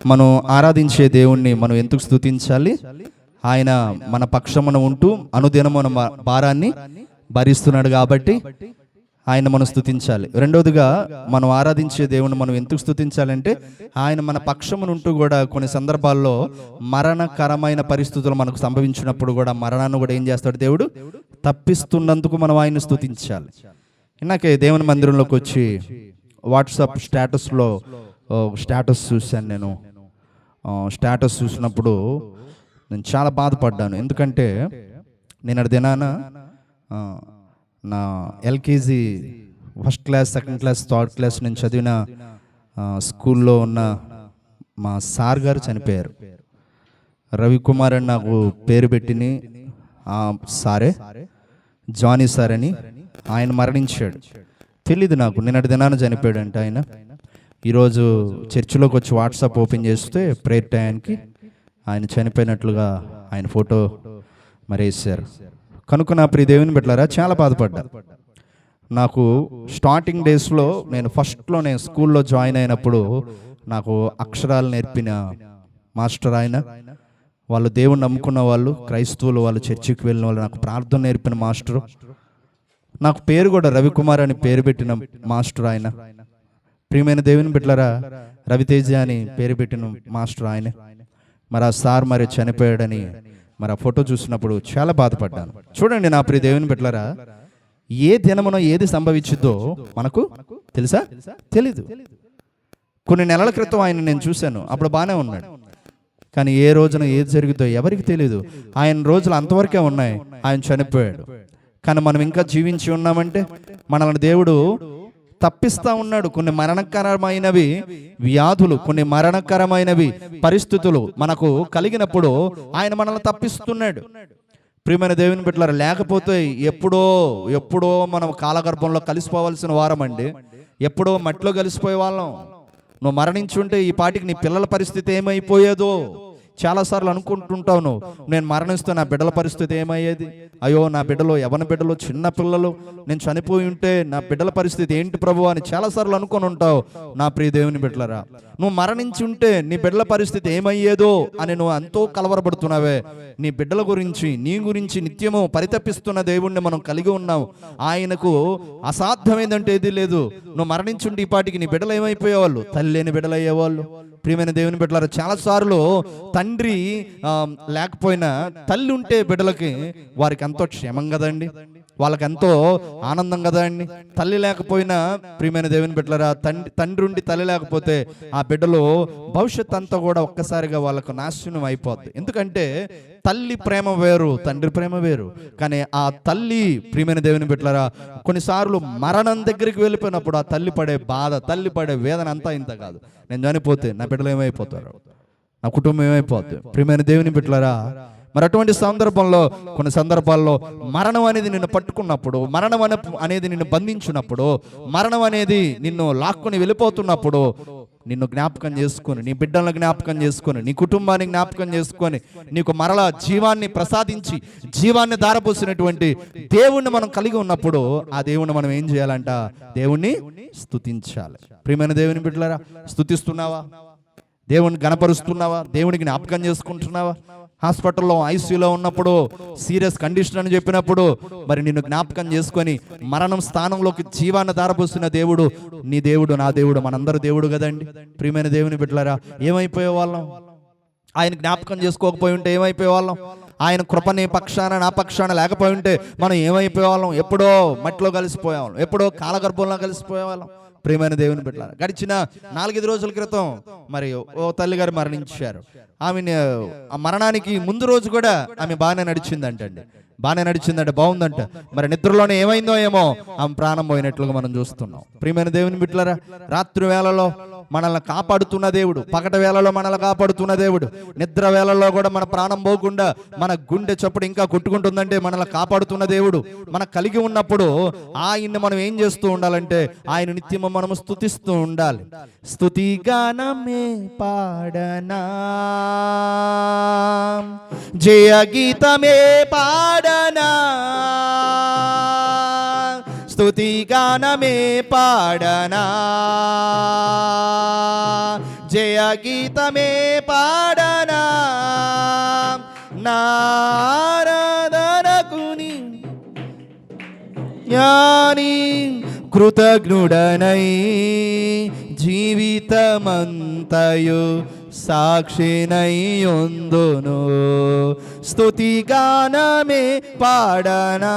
మనం ఆరాధించే దేవుణ్ణి మనం ఎందుకు స్తుతించాలి ఆయన మన పక్షమున ఉంటూ అనుదినం మన భారాన్ని భరిస్తున్నాడు కాబట్టి ఆయన మనం స్థుతించాలి. రెండవదిగా మనం ఆరాధించే దేవుణ్ణి మనం ఎందుకు స్థుతించాలంటే ఆయన మన పక్షమునుంటూ కూడా కొన్ని సందర్భాల్లో మరణకరమైన పరిస్థితులు మనకు సంభవించినప్పుడు కూడా మరణాన్ని కూడా ఏం చేస్తాడు దేవుడు? తప్పిస్తున్నందుకు మనం ఆయన స్తుతించాలి ఇందాకే దేవుని మందిరంలోకి వచ్చి వాట్సాప్ స్టేటస్లో స్టేటస్ చూశాను నేను. స్టేటస్ చూసినప్పుడు నేను చాలా బాధపడ్డాను. ఎందుకంటే నేను అది దినాన నా LKG first class second class third class నేను చదివిన స్కూల్లో ఉన్న మా సార్ గారు చనిపోయారు. రవికుమార్ అని నాకు పేరు పెట్టిని ఆ సారే జానీ సార్ అని ఆయన మరణించాడు. తెలీదు నాకు. నిన్నటి దినాన చనిపోయాడంట ఆయన. ఈరోజు చర్చిలోకి వచ్చి వాట్సాప్ ఓపెన్ చేస్తే ప్రేయర్ టైంకి ఆయన చనిపోయినట్లుగా ఆయన ఫోటో మరి వేశారు కనుక నా ప్రియ దేవుని పెట్టారా చాలా బాధపడ్డా. నాకు స్టార్టింగ్ డేస్లో నేను ఫస్ట్లో నేను స్కూల్లో జాయిన్ అయినప్పుడు నాకు అక్షరాలు నేర్పిన మాస్టర్ ఆయన వాళ్ళు దేవుని నమ్ముకున్న వాళ్ళు క్రైస్తవులు వాళ్ళు చర్చికి వెళ్ళిన వాళ్ళు నాకు ప్రార్థన నేర్పిన మాస్టరు. నాకు పేరు కూడా రవికుమార్ అని పేరు పెట్టిన మాస్టర్ ఆయన. ప్రియమైన దేవుని బిడ్డలారా రవితేజ అని పేరు పెట్టిన మాస్టర్ ఆయన. మరి ఆ సార్ మరి చనిపోయాడని మరి ఆ ఫోటో చూసినప్పుడు చాలా బాధపడ్డాను. చూడండి నా ప్రియ దేవుని బిడ్డలారా ఏ దినమున ఏది సంభవించిద్దో మనకు తెలుసా? తెలీదు. కొన్ని నెలల క్రితం ఆయన నేను చూశాను అప్పుడు బాగానే ఉన్నాడు. కానీ ఏ రోజున ఏది జరుగుతుందో ఎవరికి తెలియదు ఆయన రోజులు అంతవరకే ఉన్నాయి ఆయన చనిపోయాడు. కానీ మనం ఇంకా జీవించి ఉన్నామంటే మనల్ని దేవుడు తప్పిస్తా ఉన్నాడు. కొన్ని మరణకరమైనవి వ్యాధులు కొన్ని మరణకరమైనవి పరిస్థితులు మనకు కలిగినప్పుడు ఆయన మనల్ని తప్పిస్తున్నాడు. ప్రియమైన దేవుని బిడ్డలారు లేకపోతే ఎప్పుడో ఎప్పుడో మనం కాలగర్భంలో కలిసిపోవాల్సిన వారం అండి. ఎప్పుడో మట్టిలో కలిసిపోయే వాళ్ళం. నువ్వు మరణించుంటే ఈ పాటికి నీ పిల్లల పరిస్థితి ఏమైపోయేదో? చాలాసార్లు అనుకుంటుంటావు నువ్వు నేను మరణిస్తే నా బిడ్డల పరిస్థితి ఏమయ్యేది? అయ్యో నా బిడ్డలో ఎవరి బిడ్డలో? చిన్న పిల్లలు. నేను చనిపోయి ఉంటే నా బిడ్డల పరిస్థితి ఏంటి ప్రభు? అని చాలాసార్లు అనుకొని ఉంటావు. నా ప్రియ దేవుని బిడ్డలరా నువ్వు మరణించి ఉంటే నీ బిడ్డల పరిస్థితి ఏమయ్యేదో? అని నువ్వు ఎంతో కలవరపడుతున్నావే. నీ బిడ్డల గురించి నీ గురించి నిత్యము పరితపిస్తున్న దేవుణ్ణి మనం కలిగి ఉన్నాం. ఆయనకు అసాధ్యమైందంటే ఏది లేదు. నువ్వు మరణించుంటే ఈ పాటికి నీ బిడ్డలు ఏమైపోయేవాళ్ళు? తల్లి లేని బిడ్డలు అయ్యేవాళ్ళు ప్రియమైన దేవుని బిడ్డలారా చాలా సార్లు తండ్రి లేకపోయినా తల్లి ఉంటే బిడ్డలకి వారికి ఎంతో క్షేమం కదండి. వాళ్ళకి ఎంతో ఆనందం కదా అండి తల్లి లేకపోయినా ప్రియమైన దేవుని బిడ్డలరా తండ్రి తండ్రి ఉండి తల్లి లేకపోతే ఆ బిడ్డలు భవిష్యత్ అంతా కూడా ఒక్కసారిగా వాళ్ళకు నాశనం అయిపోద్ది. ఎందుకంటే తల్లి ప్రేమ వేరు తండ్రి ప్రేమ వేరు. కానీ ఆ తల్లి ప్రియమైన దేవుని పెట్టారా కొన్నిసార్లు మరణం దగ్గరికి వెళ్ళిపోయినప్పుడు ఆ తల్లి పడే బాధ తల్లి పడే వేదన అంతా ఇంత కాదు. నేను చనిపోతే నా బిడ్డలు ఏమైపోతారు? నా కుటుంబం ఏమైపోతుంది ప్రియమైన దేవుని పెట్టారా మరి అటువంటి సందర్భంలో కొన్ని సందర్భాల్లో మరణం అనేది నిన్ను పట్టుకున్నప్పుడు మరణం అనేది నిన్ను బంధించినప్పుడు మరణం అనేది నిన్ను లాక్కుని వెళ్ళిపోతున్నప్పుడు నిన్ను జ్ఞాపకం చేసుకొని నీ బిడ్డలను జ్ఞాపకం చేసుకొని నీ కుటుంబాన్ని జ్ఞాపకం చేసుకొని నీకు మరలా జీవాన్ని ప్రసాదించి జీవాన్ని దారపోసినటువంటి దేవుణ్ణి మనం కలిగి ఉన్నప్పుడు ఆ దేవుణ్ణి మనం ఏం చేయాలంట? దేవుణ్ణి స్థుతించాలి ప్రియమైన దేవుని బిడ్డలారా స్తుతిస్తున్నావా? దేవుని గణపరుస్తున్నావా? దేవునికి జ్ఞాపకం చేసుకుంటున్నావా? హాస్పిటల్లో ఐసీయూలో ఉన్నప్పుడు సీరియస్ కండిషన్ అని చెప్పినప్పుడు మరి నిన్ను జ్ఞాపకం చేసుకొని మరణం స్థానంలోకి జీవాన్ని దారపోస్తున్న దేవుడు నీ దేవుడు నా దేవుడు మనందరూ దేవుడు కదండి. ప్రియమైన దేవుని బిడ్డలారా ఏమైపోయే వాళ్ళం? ఆయన జ్ఞాపకం చేసుకోకపోయి ఉంటే ఏమైపోయే వాళ్ళం? ఆయన కృపని పక్షాన నా పక్షాన లేకపోయి ఉంటే మనం ఏమైపోయే వాళ్ళం? ఎప్పుడో మట్టిలో కలిసిపోయేవాళ్ళం ఎప్పుడో కాలగర్భంలో కలిసిపోయేవాళ్ళం. ప్రేమైన దేవుని బిడ్డ గడిచిన నాలుగైదు రోజుల క్రితం మరి ఓ తల్లిగారు మరణించారు. ఆమె ఆ మరణానికి ముందు రోజు కూడా ఆమె బాగానే నడిచిందంటండి. బాగానే నడిచిందంటే బాగుందంట. మరి నిద్రలోనే ఏమైందో ఏమో ఆమె ప్రాణం పోయినట్లుగా మనం చూస్తున్నాం. ప్రియమైన దేవుని బిడ్డలారా రాత్రి వేళలో మనల్ని కాపాడుతున్న దేవుడు. పగట వేళలో మనల్ని కాపాడుతున్న దేవుడు. నిద్ర వేళల్లో కూడా మన ప్రాణం పోకుండా మన గుండె చప్పుడు ఇంకా కొట్టుకుంటుందంటే మనల్ని కాపాడుతున్న దేవుడు. మన కలిగి ఉన్నప్పుడు ఆయన్ని మనం ఏం చేస్తూ ఉండాలంటే ఆయన నిత్యము మనము స్తుతిస్తూ ఉండాలి. స్థుతి గానమే పాడనా? జయ గీతమే పాడనా? స్తుతి గానమే పాడనా? జయ గీతమే పాడనా? నారదనకుని జ్ఞాని కృతజ్ఞుడనై జీవితమంతయు సాక్షినై ఉందును గానమే పాడనా?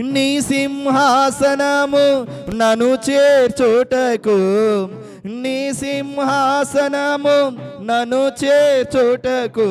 నీ సింహాసనము నను చేర్చుటకు. నీ సింహాసనము నను చేర్చుటకు.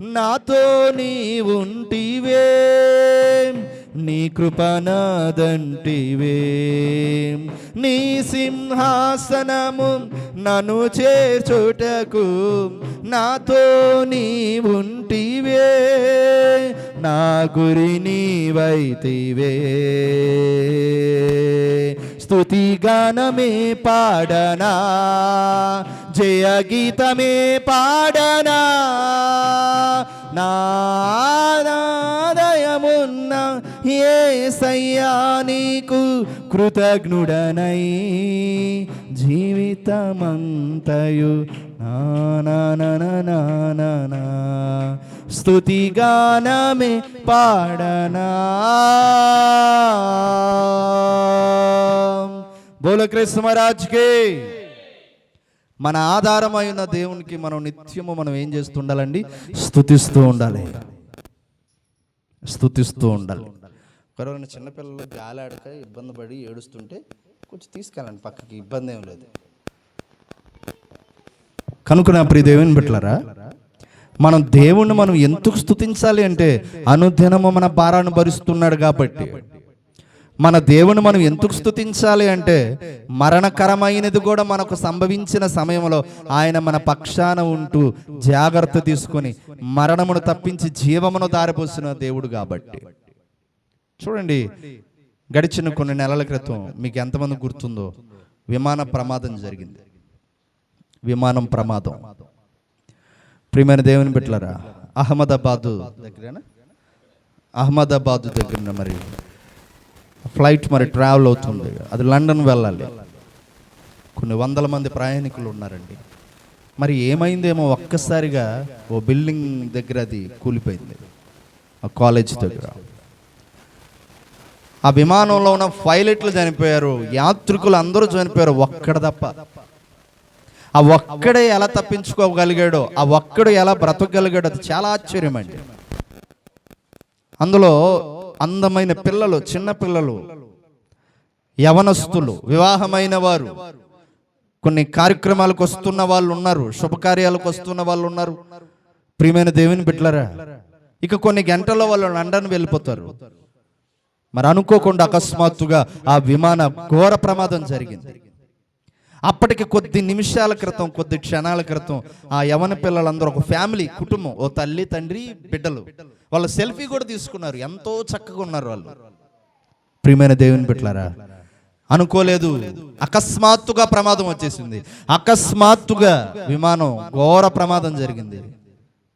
నాతో నీ ఉంటివే నీ కృపనాదంటివే. నీ సింహాసనము నన్ను చేర్చుటకు. నాతో నీ ఉంటివే నా గురి నీవైతివే స్తుతి గానమే పాడనా జయ గీతమే పాడనా నాదయమున్న ఏ సయ్యా నీకు కృతజ్ఞుడనై జీవితమంతయు నా స్తుతి గానమే పాడనా. బోల కృష్ణ మహారాజ్కి మన ఆధారమైన దేవునికి మనం నిత్యము మనం ఏం చేస్తుండాలండి? స్తుతిస్తూ ఉండాలి. స్తుతిస్తూ ఉండాలి. ఎవరైనా చిన్నపిల్లలు గాలాడక ఇబ్బంది పడి ఏడుస్తుంటే కొంచెం తీసుకెళ్ళండి పక్కకి ఇబ్బంది ఏం లేదు. కనుక నా ప్రియ దేవుని బిడ్డలారా మనం దేవుణ్ణి మనం ఎందుకు స్తుతించాలి అంటే అనుదినము మన భారాన్ని భరిస్తున్నాడు కాబట్టి. మన దేవుని మనం ఎందుకు స్థుతించాలి అంటే మరణకరమైనది కూడా మనకు సంభవించిన సమయంలో ఆయన మన పక్షాన ఉంటూ జాగ్రత్త తీసుకొని మరణమును తప్పించి జీవమును దారిపోసిన దేవుడు కాబట్టి. చూడండి గడిచిన కొన్ని నెలల క్రితం మీకు ఎంతమంది గుర్తుందో? విమాన ప్రమాదం జరిగింది. విమానం ప్రమాదం. ప్రియమైన దేవుని పెట్టలరా అహ్మదాబాద్ దగ్గరేనా? అహ్మదాబాద్ దగ్గర మరి. ఫ్లైట్ మరి ట్రావెల్ అవుతుంది. అది లండన్ వెళ్ళాలి. కొన్ని వందల మంది ప్రయాణికులు ఉన్నారండి. మరి ఏమైందేమో ఒక్కసారిగా ఓ బిల్డింగ్ దగ్గర అది కూలిపోయింది. ఆ కాలేజ్ దగ్గర. ఆ విమానంలో ఉన్న పైలట్లు చనిపోయారు. యాత్రికులు అందరూ చనిపోయారు. ఒక్కడ తప్ప. ఆ ఒక్కడే ఎలా తప్పించుకోగలిగాడో ఆ ఒక్కడు ఎలా బ్రతకగలిగాడో అది చాలా ఆశ్చర్యం అండి అందులో అందమైన పిల్లలు చిన్న పిల్లలు యవనస్తులు వివాహమైన వారు కొన్ని కార్యక్రమాలకు వస్తున్న వాళ్ళు ఉన్నారు శుభకార్యాలకు వస్తున్న వాళ్ళు ఉన్నారు. ప్రియమైన దేవుని బిడ్డలరా ఇక కొన్ని గంటల్లో వాళ్ళు లండన్ వెళ్ళిపోతారు. మరి అనుకోకుండా అకస్మాత్తుగా ఆ విమాన ఘోర ప్రమాదం జరిగింది. అప్పటికి కొద్ది నిమిషాల క్రితం కొద్ది క్షణాల క్రితం ఆ యవన పిల్లలందరూ ఒక ఫ్యామిలీ కుటుంబం ఓ తల్లి తండ్రి బిడ్డలు వాళ్ళు సెల్ఫీ కూడా తీసుకున్నారు. ఎంతో చక్కగా ఉన్నారు వాళ్ళు. ప్రియమైన దేవుని బిడ్డలారా అనుకోలేదు. అకస్మాత్తుగా ప్రమాదం వచ్చేసింది. అకస్మాత్తుగా విమానం ఘోర ప్రమాదం జరిగింది.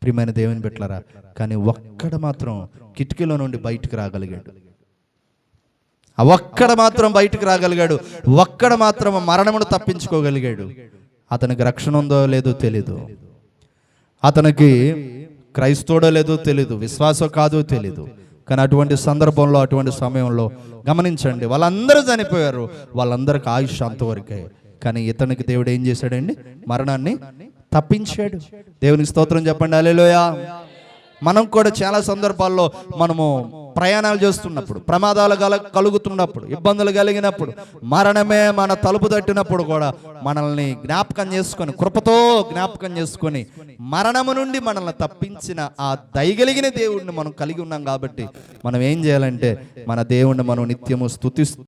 ప్రియమైన దేవుని బిడ్డలారా కానీ ఒక్కడ మాత్రం కిటికీలో నుండి బయటికి రాగలిగాడు. ఒక్కడ మాత్రం బయటకు రాగలిగాడు. ఒక్కడ మాత్రం మరణమును తప్పించుకోగలిగాడు. అతనికి రక్షణ ఉందో లేదో తెలీదు. అతనికి క్రైస్తవుడో లేదో తెలీదు. విశ్వాసం కాదో తెలీదు. కానీ అటువంటి సందర్భంలో అటువంటి సమయంలో గమనించండి. వాళ్ళందరూ చనిపోయారు. వాళ్ళందరికి ఆయుష్ అంతవరకే. కానీ ఇతనికి దేవుడు ఏం చేశాడండి? మరణాన్ని తప్పించాడు. దేవునికి స్తోత్రం చెప్పండి. అలేలోయా మనం కూడా చాలా సందర్భాల్లో మనము ప్రయాణాలు చేస్తున్నప్పుడు ప్రమాదాలు కల కలుగుతున్నప్పుడు ఇబ్బందులు కలిగినప్పుడు మరణమే మన తలుపు తట్టినప్పుడు కూడా మనల్ని జ్ఞాపకం చేసుకొని కృపతో జ్ఞాపకం చేసుకొని మరణము నుండి మనల్ని తప్పించిన ఆ దయగలిగిన దేవుడిని మనం కలిగి ఉన్నాం కాబట్టి మనం ఏం చేయాలంటే మన దేవుణ్ణి మనం నిత్యము స్థుతిస్తూ